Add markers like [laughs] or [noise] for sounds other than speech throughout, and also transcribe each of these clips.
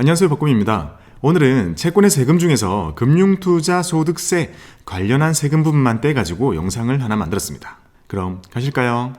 안녕하세요 박꿈입니다. 오늘은 채권의 세금 중에서 금융투자 소득세 관련한 세금 부분만 떼가지고 영상을 하나 만들었습니다. 그럼 가실까요?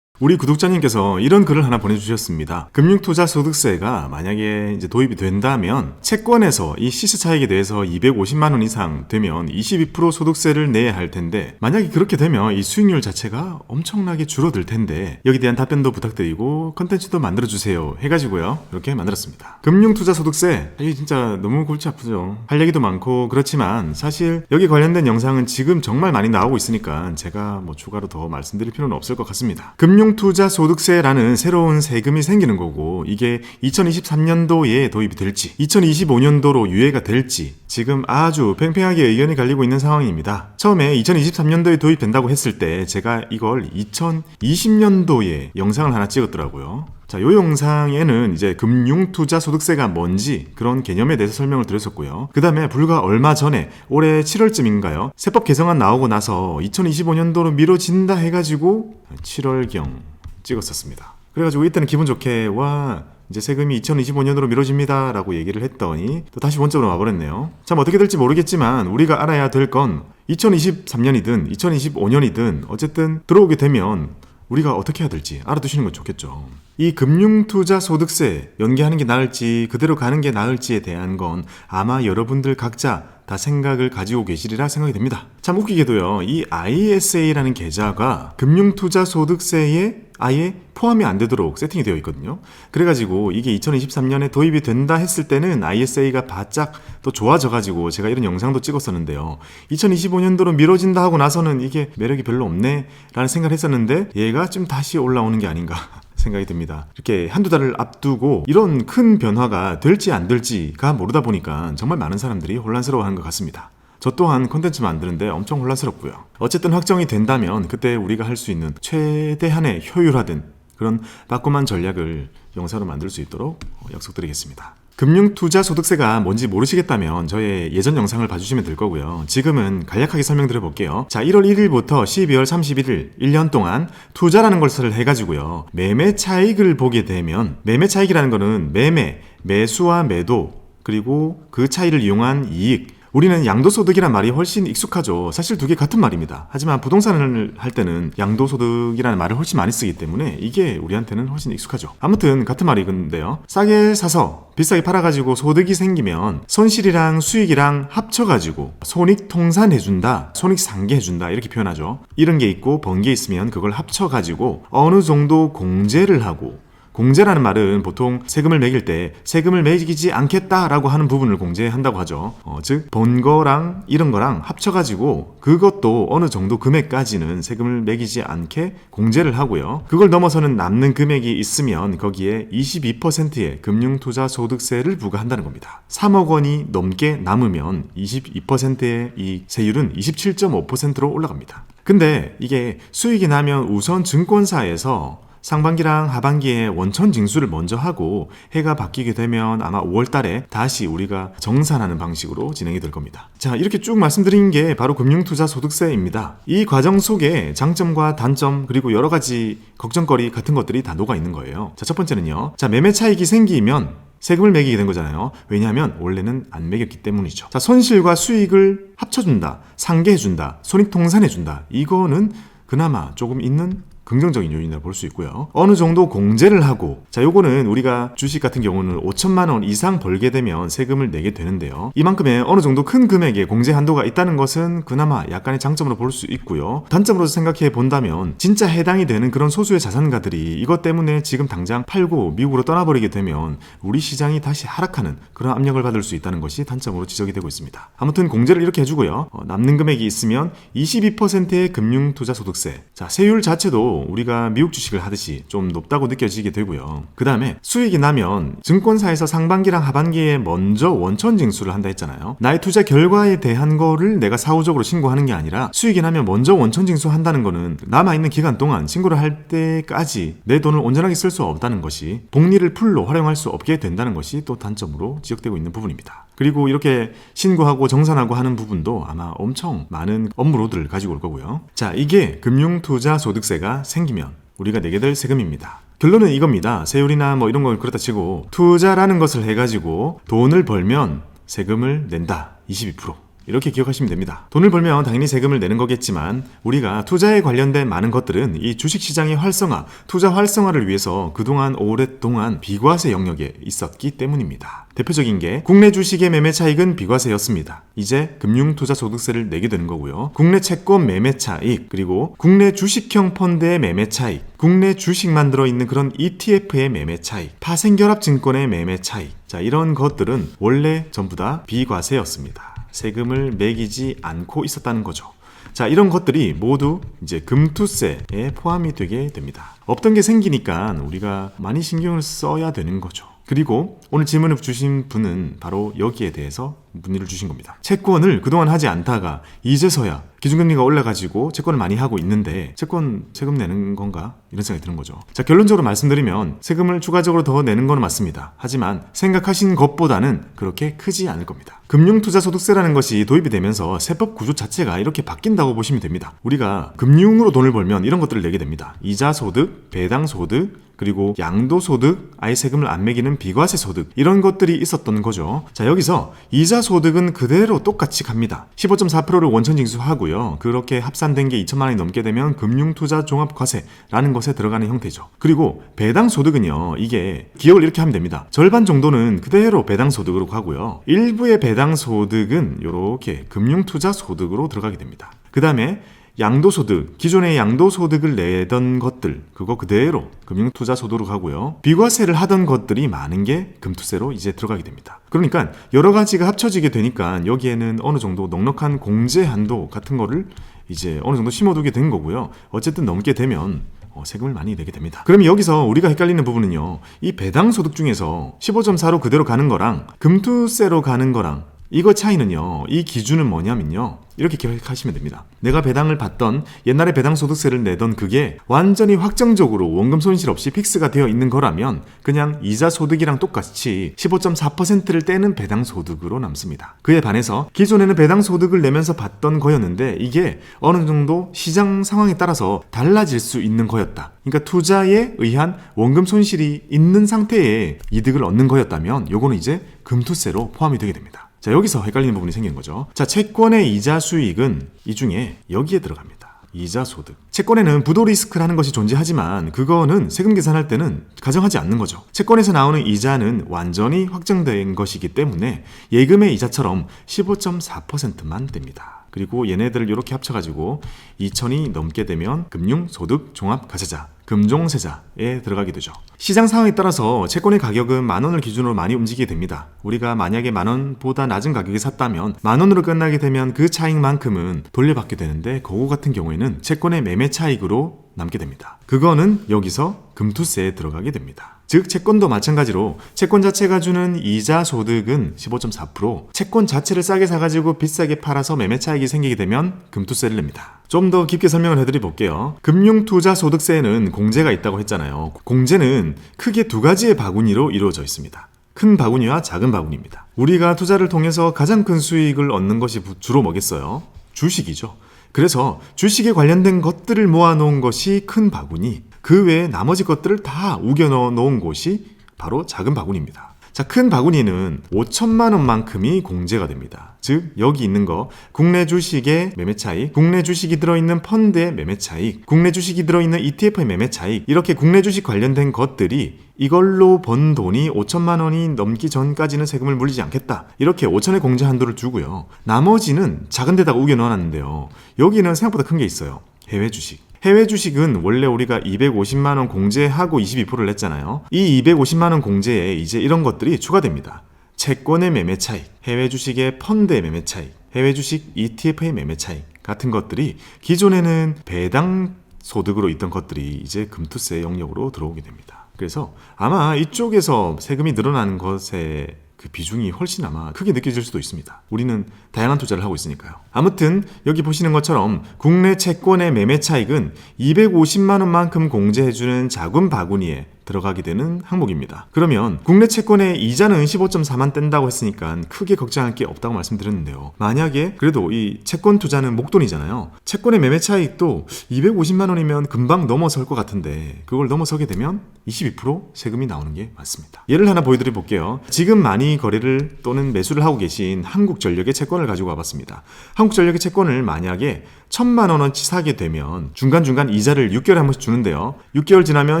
우리 구독자님께서 이런 글을 하나 보내주셨습니다. 금융투자 소득세가 만약에 이제 도입이 된다면 채권에서 이 시세 차익에 대해서 250만 원 이상 되면 22% 소득세를 내야 할 텐데 만약에 그렇게 되면 이 수익률 자체가 엄청나게 줄어들 텐데 여기 대한 답변도 부탁드리고 컨텐츠도 만들어 주세요 해가지고요 이렇게 만들었습니다. 금융투자 소득세 이게 진짜 너무 골치 아프죠. 할 얘기도 많고 그렇지만 사실 여기 관련된 영상은 지금 정말 많이 나오고 있으니까 제가 뭐 추가로 더 말씀드릴 필요는 없을 것 같습니다. 금융 투자 소득세라는 새로운 세금이 생기는 거고 이게 2023년도에 도입이 될지 2025년도로 유예가 될지 지금 아주 팽팽하게 의견이 갈리고 있는 상황입니다. 처음에 2023년도에 도입된다고 했을 때 제가 이걸 2020년도에 영상을 하나 찍었더라고요. 자, 요 영상에는 이제 금융투자 소득세가 뭔지 그런 개념에 대해서 설명을 드렸었고요. 그 다음에 불과 얼마 전에 올해 7월쯤인가요? 세법 개정안 나오고 나서 2025년도로 미뤄진다 해가지고 7월경 찍었었습니다. 그래가지고 이때는 기분 좋게 와 이제 세금이 2025년으로 미뤄집니다 라고 얘기를 했더니 또 다시 원점으로 와버렸네요. 참 어떻게 될지 모르겠지만 우리가 알아야 될 건 2023년이든 2025년이든 어쨌든 들어오게 되면 우리가 어떻게 해야 될지 알아두시는 건 좋겠죠. 이 금융투자 소득세 연기하는 게 나을지 그대로 가는 게 나을지에 대한 건 아마 여러분들 각자 다 생각을 가지고 계시리라 생각이 됩니다. 참 웃기게도요, 이 ISA라는 계좌가 금융투자 소득세에 아예 포함이 안 되도록 세팅이 되어 있거든요. 그래가지고 이게 2023년에 도입이 된다 했을 때는 ISA가 바짝 또 좋아져가지고 제가 이런 영상도 찍었었는데요. 2025년도로 미뤄진다 하고 나서는 이게 매력이 별로 없네 라는 생각을 했었는데 얘가 좀 다시 올라오는 게 아닌가. [laughs] 생각이 듭니다. 이렇게 한두 달을 앞두고 이런 큰 변화가 될지 안 될지가 모르다 보니까 정말 많은 사람들이 혼란스러워 하는 것 같습니다. 저 또한 콘텐츠 만드는데 엄청 혼란스럽고요. 어쨌든 확정이 된다면 그때 우리가 할 수 있는 최대한의 효율화된 그런 빠꼼한 전략을 영상으로 만들 수 있도록 약속드리겠습니다. 금융투자 소득세가 뭔지 모르시겠다면 저의 예전 영상을 봐주시면 될 거고요. 지금은 간략하게 설명드려 볼게요. 자, 1월 1일부터 12월 31일 1년 동안 투자라는 것을 해가지고요. 매매 차익을 보게 되면 매매 차익이라는 거는 매매, 매수와 매도 그리고 그 차이를 이용한 이익 우리는 양도소득이란 말이 훨씬 익숙하죠. 사실 두 개 같은 말입니다. 하지만 부동산을 할 때는 양도소득이라는 말을 훨씬 많이 쓰기 때문에 이게 우리한테는 훨씬 익숙하죠. 아무튼 같은 말이 근데요. 싸게 사서 비싸게 팔아가지고 소득이 생기면 손실이랑 수익이랑 합쳐가지고 손익통산해준다, 손익상계해준다 이렇게 표현하죠. 이런 게 있고 번 게 있으면 그걸 합쳐가지고 어느 정도 공제를 하고 공제라는 말은 보통 세금을 매길 때 세금을 매기지 않겠다라고 하는 부분을 공제한다고 하죠. 어, 즉, 번 거랑 이런 거랑 합쳐가지고 그것도 어느 정도 금액까지는 세금을 매기지 않게 공제를 하고요. 그걸 넘어서는 남는 금액이 있으면 거기에 22%의 금융투자 소득세를 부과한다는 겁니다. 3억 원이 넘게 남으면 22%의 이 세율은 27.5%로 올라갑니다. 근데 이게 수익이 나면 우선 증권사에서 상반기랑 하반기에 원천 징수를 먼저 하고 해가 바뀌게 되면 아마 5월 달에 다시 우리가 정산하는 방식으로 진행이 될 겁니다. 자, 이렇게 쭉 말씀드린 게 바로 금융투자 소득세입니다. 이 과정 속에 장점과 단점 그리고 여러 가지 걱정거리 같은 것들이 다 녹아 있는 거예요. 자, 첫 번째는요. 자, 매매 차익이 생기면 세금을 매기게 된 거잖아요. 왜냐하면 원래는 안 매겼기 때문이죠. 자, 손실과 수익을 합쳐준다, 상계해준다, 손익통산해준다. 이거는 그나마 조금 있는 긍정적인 요인이라 볼수 있고요. 어느 정도 공제를 하고 자 요거는 우리가 주식 같은 경우는 5천만 원 이상 벌게 되면 세금을 내게 되는데요. 이만큼의 어느 정도 큰 금액의 공제 한도가 있다는 것은 그나마 약간의 장점으로 볼 수 있고요. 단점으로 생각해 본다면 진짜 해당이 되는 그런 소수의 자산가들이 이것 때문에 지금 당장 팔고 미국으로 떠나버리게 되면 우리 시장이 다시 하락하는 그런 압력을 받을 수 있다는 것이 단점으로 지적이 되고 있습니다. 아무튼 공제를 이렇게 해주고요. 어, 남는 금액이 있으면 22%의 금융투자소득세. 자 세율 자체도 우리가 미국 주식을 하듯이 좀 높다고 느껴지게 되고요. 그 다음에 수익이 나면 증권사에서 상반기랑 하반기에 먼저 원천 징수를 한다 했잖아요. 나의 투자 결과에 대한 거를 내가 사후적으로 신고하는 게 아니라 수익이 나면 먼저 원천 징수한다는 거는 남아있는 기간 동안 신고를 할 때까지 내 돈을 온전하게 쓸 수 없다는 것이 복리를 풀로 활용할 수 없게 된다는 것이 또 단점으로 지적되고 있는 부분입니다. 그리고 이렇게 신고하고 정산하고 하는 부분도 아마 엄청 많은 업무로드를 가지고 올 거고요. 자, 이게 금융투자 소득세가 생기면 우리가 내게 될 세금입니다. 결론은 이겁니다. 세율이나 뭐 이런 걸 그렇다 치고 투자라는 것을 해가지고 돈을 벌면 세금을 낸다. 22%. 이렇게 기억하시면 됩니다. 돈을 벌면 당연히 세금을 내는 거겠지만 우리가 투자에 관련된 많은 것들은 이 주식시장의 활성화, 투자 활성화를 위해서 그동안 오랫동안 비과세 영역에 있었기 때문입니다. 대표적인 게 국내 주식의 매매 차익은 비과세였습니다. 이제 금융투자소득세를 내게 되는 거고요. 국내 채권 매매 차익, 그리고 국내 주식형 펀드의 매매 차익, 국내 주식만 들어있는 그런 ETF의 매매 차익, 파생결합 증권의 매매 차익. 자, 이런 것들은 원래 전부 다 비과세였습니다. 세금을 매기지 않고 있었다는 거죠. 자, 이런 것들이 모두 이제 금투세에 포함이 되게 됩니다. 없던 게 생기니까 우리가 많이 신경을 써야 되는 거죠. 그리고 오늘 질문을 주신 분은 바로 여기에 대해서 문의를 주신 겁니다. 채권을 그동안 하지 않다가 이제서야 기준금리가 올라가지고 채권을 많이 하고 있는데 채권 세금 내는 건가? 이런 생각이 드는 거죠. 자, 결론적으로 말씀드리면 세금을 추가적으로 더 내는 건 맞습니다. 하지만 생각하신 것보다는 그렇게 크지 않을 겁니다. 금융투자소득세라는 것이 도입이 되면서 세법 구조 자체가 이렇게 바뀐다고 보시면 됩니다. 우리가 금융으로 돈을 벌면 이런 것들을 내게 됩니다. 이자소득, 배당소득, 그리고 양도소득, 아예 세금을 안 매기는 비과세 소득 이런 것들이 있었던 거죠. 자 여기서 이자 소득은 그대로 똑같이 갑니다. 15.4%를 원천 징수하고요. 그렇게 합산된 게 2천만 원이 넘게 되면 금융투자 종합과세라는 것에 들어가는 형태죠. 그리고 배당 소득은요. 이게 기억을 이렇게 하면 됩니다. 절반 정도는 그대로 배당 소득으로 가고요. 일부의 배당 소득은 이렇게 금융투자 소득으로 들어가게 됩니다. 그 다음에 양도소득, 기존의 양도소득을 내던 것들, 그거 그대로 금융투자소득으로 가고요. 비과세를 하던 것들이 많은 게 금투세로 이제 들어가게 됩니다. 그러니까 여러 가지가 합쳐지게 되니까 여기에는 어느 정도 넉넉한 공제 한도 같은 거를 이제 어느 정도 심어두게 된 거고요. 어쨌든 넘게 되면 어, 세금을 많이 내게 됩니다. 그러면 여기서 우리가 헷갈리는 부분은요. 이 배당 소득 중에서 15.4로 그대로 가는 거랑 금투세로 가는 거랑 이거 차이는요. 이 기준은 뭐냐면요. 이렇게 기억하시면 됩니다. 내가 배당을 받던 옛날에 배당 소득세를 내던 그게 완전히 확정적으로 원금 손실 없이 픽스가 되어 있는 거라면 그냥 이자 소득이랑 똑같이 15.4%를 떼는 배당 소득으로 남습니다. 그에 반해서 기존에는 배당 소득을 내면서 받던 거였는데 이게 어느 정도 시장 상황에 따라서 달라질 수 있는 거였다. 그러니까 투자에 의한 원금 손실이 있는 상태에 이득을 얻는 거였다면 요거는 이제 금투세로 포함이 되게 됩니다. 자, 여기서 헷갈리는 부분이 생기는 거죠. 자, 채권의 이자 수익은 이 중에 여기에 들어갑니다. 이자 소득. 채권에는 부도 리스크라는 것이 존재하지만 그거는 세금 계산할 때는 가정하지 않는 거죠. 채권에서 나오는 이자는 완전히 확정된 것이기 때문에 예금의 이자처럼 15.4%만 됩니다. 그리고 얘네들을 이렇게 합쳐가지고 2천이 넘게 되면 금융소득 종합과세자 금종세자에 들어가게 되죠. 시장 상황에 따라서 채권의 가격은 만 원을 기준으로 많이 움직이게 됩니다. 우리가 만약에 만 원보다 낮은 가격에 샀다면 만 원으로 끝나게 되면 그 차익만큼은 돌려받게 되는데 그거 같은 경우에는 채권의 매매 차익으로 남게 됩니다. 그거는 여기서 금투세에 들어가게 됩니다. 즉 채권도 마찬가지로 채권 자체가 주는 이자 소득은 15.4% 채권 자체를 싸게 사가지고 비싸게 팔아서 매매 차익이 생기게 되면 금투세를 냅니다. 좀 더 깊게 설명을 해드리 볼게요. 금융투자소득세에는 공제가 있다고 했잖아요. 공제는 크게 두 가지의 바구니로 이루어져 있습니다. 큰 바구니와 작은 바구니입니다. 우리가 투자를 통해서 가장 큰 수익을 얻는 것이 주로 뭐겠어요? 주식이죠. 그래서 주식에 관련된 것들을 모아놓은 것이 큰 바구니, 그 외에 나머지 것들을 다 우겨 넣어 놓은 곳이 바로 작은 바구니입니다. 자, 큰 바구니는 5천만 원만큼이 공제가 됩니다. 즉, 여기 있는 거 국내 주식의 매매 차익, 국내 주식이 들어있는 펀드의 매매 차익, 국내 주식이 들어있는 ETF의 매매 차익, 이렇게 국내 주식 관련된 것들이 이걸로 번 돈이 5천만 원이 넘기 전까지는 세금을 물리지 않겠다. 이렇게 5천의 공제 한도를 주고요. 나머지는 작은 데다가 우겨 넣어놨는데요. 여기는 생각보다 큰 게 있어요. 해외 주식. 해외 주식은 원래 우리가 250만 원 공제하고 22%를 냈잖아요. 이 250만 원 공제에 이제 이런 것들이 추가됩니다. 채권의 매매 차익, 해외 주식의 펀드의 매매 차익, 해외 주식 ETF의 매매 차익 같은 것들이 기존에는 배당 소득으로 있던 것들이 이제 금투세 영역으로 들어오게 됩니다. 그래서 아마 이쪽에서 세금이 늘어나는 것에 그 비중이 훨씬 아마 크게 느껴질 수도 있습니다. 우리는 다양한 투자를 하고 있으니까요. 아무튼 여기 보시는 것처럼 국내 채권의 매매 차익은 250만 원만큼 공제해주는 자금 바구니에 들어가게 되는 항목입니다. 그러면 국내 채권의 이자는 15.4만 뗀다고 했으니까 크게 걱정할 게 없다고 말씀드렸는데요. 만약에 그래도 이 채권 투자는 목돈이잖아요. 채권의 매매 차익도 250만 원이면 금방 넘어설 것 같은데 그걸 넘어서게 되면 22% 세금이 나오는 게 맞습니다. 예를 하나 보여드려 볼게요. 지금 많이 거래를 또는 매수를 하고 계신 한국전력의 채권을 가지고 와봤습니다. 한국전력의 채권을 만약에 천만 원어치 사게 되면 중간중간 이자를 6개월에 한 번씩 주는데요. 6개월 지나면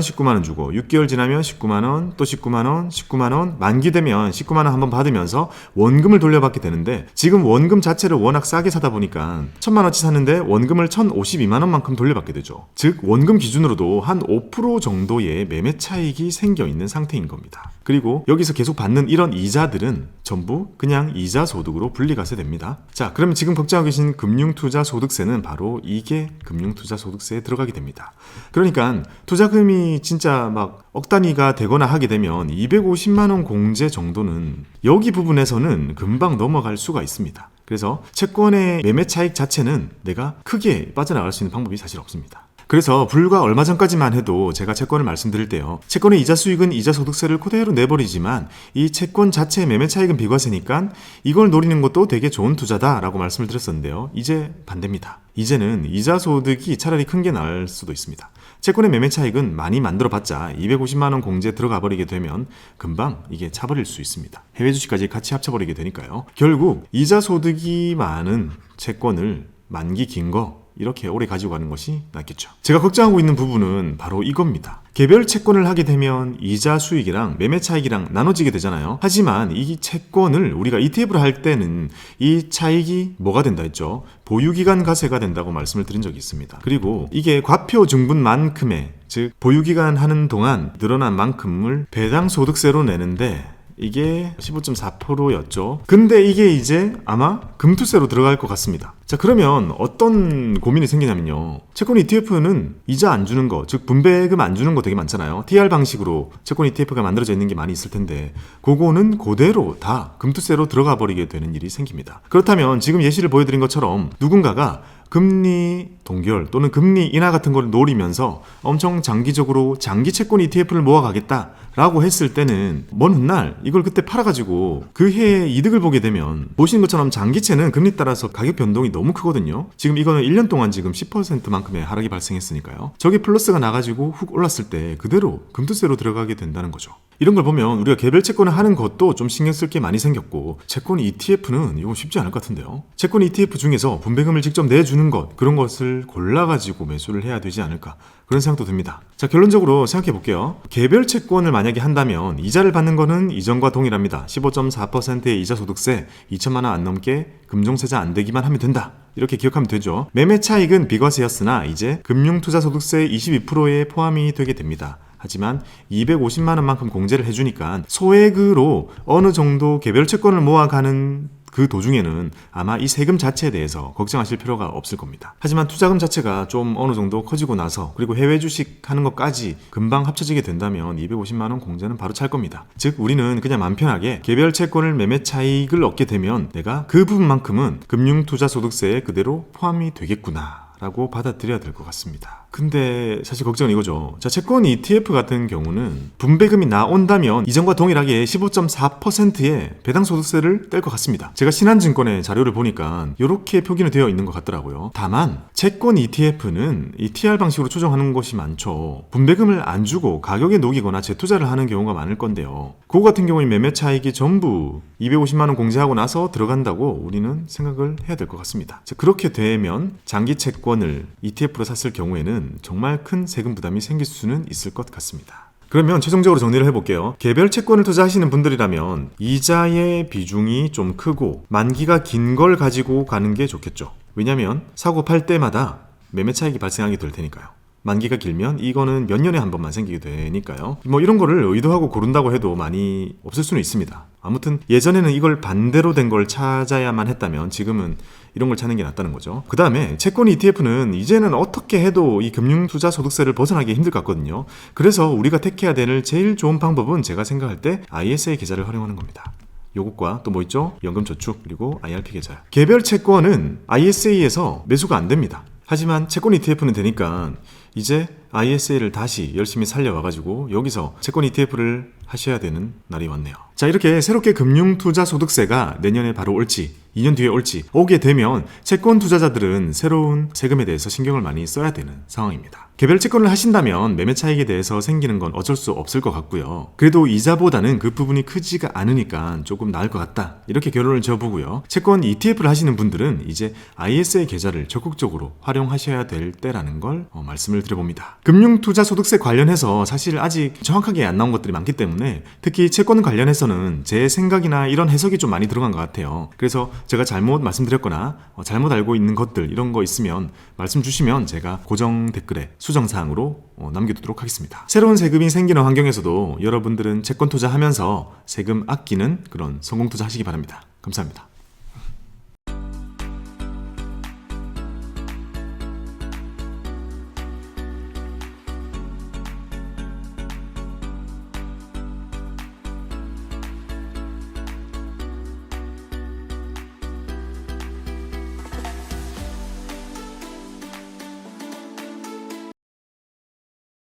19만 원 주고 6개월 지나면 19만 원, 또 19만 원, 19만 원, 만기 되면 19만 원 한 번 받으면서 원금을 돌려받게 되는데 지금 원금 자체를 워낙 싸게 사다 보니까 천만 원치 샀는데 원금을 1,052만 원만큼 돌려받게 되죠. 즉 원금 기준으로도 한 5% 정도의 매매 차익이 생겨 있는 상태인 겁니다. 그리고 여기서 계속 받는 이런 이자들은 전부 그냥 이자 소득으로 분리가세 됩니다. 자, 그러면 지금 걱정하고 계신 금융투자 소득세는 바로 이게 금융투자 소득세에 들어가게 됩니다. 그러니까 투자금이 진짜 막 억 단위가 되거나 하게 되면 250만 원 공제 정도는 여기 부분에서는 금방 넘어갈 수가 있습니다. 그래서 채권의 매매 차익 자체는 내가 크게 빠져나갈 수 있는 방법이 사실 없습니다. 그래서 불과 얼마 전까지만 해도 제가 채권을 말씀드릴 때요. 채권의 이자 수익은 이자 소득세를 그대로 내버리지만 이 채권 자체의 매매 차익은 비과세니까 이걸 노리는 것도 되게 좋은 투자다라고 말씀을 드렸었는데요. 이제 반대입니다. 이제는 이자 소득이 차라리 큰 게 나을 수도 있습니다. 채권의 매매 차익은 많이 만들어 봤자 250만 원 공제 들어가 버리게 되면 금방 이게 차버릴 수 있습니다. 해외 주식까지 같이 합쳐 버리게 되니까요. 결국 이자 소득이 많은 채권을 만기 긴 거 이렇게 오래 가지고 가는 것이 낫겠죠. 제가 걱정하고 있는 부분은 바로 이겁니다. 개별 채권을 하게 되면 이자 수익이랑 매매 차익이랑 나눠지게 되잖아요. 하지만 이 채권을 우리가 ETF를 할 때는 이 차익이 뭐가 된다 했죠? 보유기간 가세가 된다고 말씀을 드린 적이 있습니다. 그리고 이게 과표 증분만큼의 즉 보유기간 하는 동안 늘어난 만큼을 배당 소득세로 내는데 이게 15.4%였죠. 근데 이게 이제 아마 금투세로 들어갈 것 같습니다. 자, 그러면 어떤 고민이 생기냐면요. 채권 ETF는 이자 안 주는 거, 즉 분배금 안 주는 거 되게 많잖아요. TR 방식으로 채권 ETF가 만들어져 있는 게 많이 있을 텐데 그거는 그대로 다 금투세로 들어가 버리게 되는 일이 생깁니다. 그렇다면 지금 예시를 보여드린 것처럼 누군가가 금리 동결 또는 금리 인하 같은 걸 노리면서 엄청 장기적으로 장기 채권 ETF를 모아가겠다라고 했을 때는 먼 훗날 이걸 그때 팔아가지고 그 해에 이득을 보게 되면 보시는 것처럼 장기채는 금리 따라서 가격 변동이 너무 크거든요. 지금 이거는 1년 동안 지금 10%만큼의 하락이 발생했으니까요. 저게 플러스가 나가지고 훅 올랐을 때 그대로 금투세로 들어가게 된다는 거죠. 이런 걸 보면 우리가 개별 채권을 하는 것도 좀 신경 쓸 게 많이 생겼고 채권 ETF는 이건 쉽지 않을 것 같은데요. 채권 ETF 중에서 분배금을 직접 내주는 것 그런 것을 골라가지고 매수를 해야 되지 않을까 그런 생각도 듭니다. 자 결론적으로 생각해 볼게요. 개별 채권을 만약에 한다면 이자를 받는 거는 이전과 동일합니다. 15.4%의 이자 소득세 2천만 원 안 넘게 금종세자 안 되기만 하면 된다. 이렇게 기억하면 되죠. 매매 차익은 비과세였으나 이제 금융투자소득세 22%에 포함이 되게 됩니다. 하지만 250만 원만큼 공제를 해주니까 소액으로 어느 정도 개별 채권을 모아가는 그 도중에는 아마 이 세금 자체에 대해서 걱정하실 필요가 없을 겁니다. 하지만 투자금 자체가 좀 어느 정도 커지고 나서 그리고 해외 주식 하는 것까지 금방 합쳐지게 된다면 250만 원 공제는 바로 찰 겁니다. 즉 우리는 그냥 맘 편하게 개별 채권을 매매 차익을 얻게 되면 내가 그 부분만큼은 금융 투자 소득세에 그대로 포함이 되겠구나. 라고 받아들여야 될 것 같습니다. 근데 사실 걱정은 이거죠. 자, 채권 ETF 같은 경우는 분배금이 나온다면 이전과 동일하게 15.4%의 배당 소득세를 뗄 것 같습니다. 제가 신한증권의 자료를 보니까 이렇게 표기는 되어 있는 것 같더라고요. 다만 채권 ETF는 이 TR 방식으로 추정하는 것이 많죠. 분배금을 안 주고 가격에 녹이거나 재투자를 하는 경우가 많을 건데요. 그거 같은 경우에 매매 차익이 전부 250만 원 공제하고 나서 들어간다고 우리는 생각을 해야 될 것 같습니다. 자, 그렇게 되면 장기 채권을 ETF로 샀을 경우에는 정말 큰 세금 부담이 생길 수는 있을 것 같습니다. 그러면 최종적으로 정리를 해볼게요. 개별 채권을 투자하시는 분들이라면 이자의 비중이 좀 크고 만기가 긴 걸 가지고 가는 게 좋겠죠. 왜냐면 사고 팔 때마다 매매 차익이 발생하게 될 테니까요. 만기가 길면 이거는 몇 년에 한 번만 생기게 되니까요. 뭐 이런 거를 의도하고 고른다고 해도 많이 없을 수는 있습니다. 아무튼 예전에는 이걸 반대로 된 걸 찾아야만 했다면 지금은 이런 걸 찾는 게 낫다는 거죠. 그 다음에 채권 ETF는 이제는 어떻게 해도 이 금융투자 소득세를 벗어나기 힘들 것 같거든요. 그래서 우리가 택해야 되는 제일 좋은 방법은 제가 생각할 때 ISA 계좌를 활용하는 겁니다. 요것과 또 뭐 있죠? 연금저축 그리고 IRP 계좌. 개별 채권은 ISA에서 매수가 안 됩니다. 하지만 채권 ETF는 되니까 이제 ISA를 다시 열심히 살려와가지고 여기서 채권 ETF를 하셔야 되는 날이 왔네요. 자, 이렇게 새롭게 금융투자소득세가 내년에 바로 올지, 2년 뒤에 올지, 오게 되면 채권 투자자들은 새로운 세금에 대해서 신경을 많이 써야 되는 상황입니다. 개별 채권을 하신다면 매매 차익에 대해서 생기는 건 어쩔 수 없을 것 같고요. 그래도 이자보다는 그 부분이 크지가 않으니까 조금 나을 것 같다. 이렇게 결론을 지어보고요. 채권 ETF를 하시는 분들은 이제 ISA 계좌를 적극적으로 활용하셔야 될 때라는 걸 어, 말씀을 드려봅니다. 금융투자소득세 관련해서 사실 아직 정확하게 안 나온 것들이 많기 때문에 특히 채권 관련해서는 제 생각이나 이런 해석이 좀 많이 들어간 것 같아요. 그래서 제가 잘못 말씀드렸거나 어, 잘못 알고 있는 것들 이런 거 있으면 말씀 주시면 제가 고정 댓글에 수정사항으로 어, 남겨두도록 하겠습니다. 새로운 세금이 생기는 환경에서도 여러분들은 채권 투자하면서 세금 아끼는 그런 성공 투자 하시기 바랍니다. 감사합니다.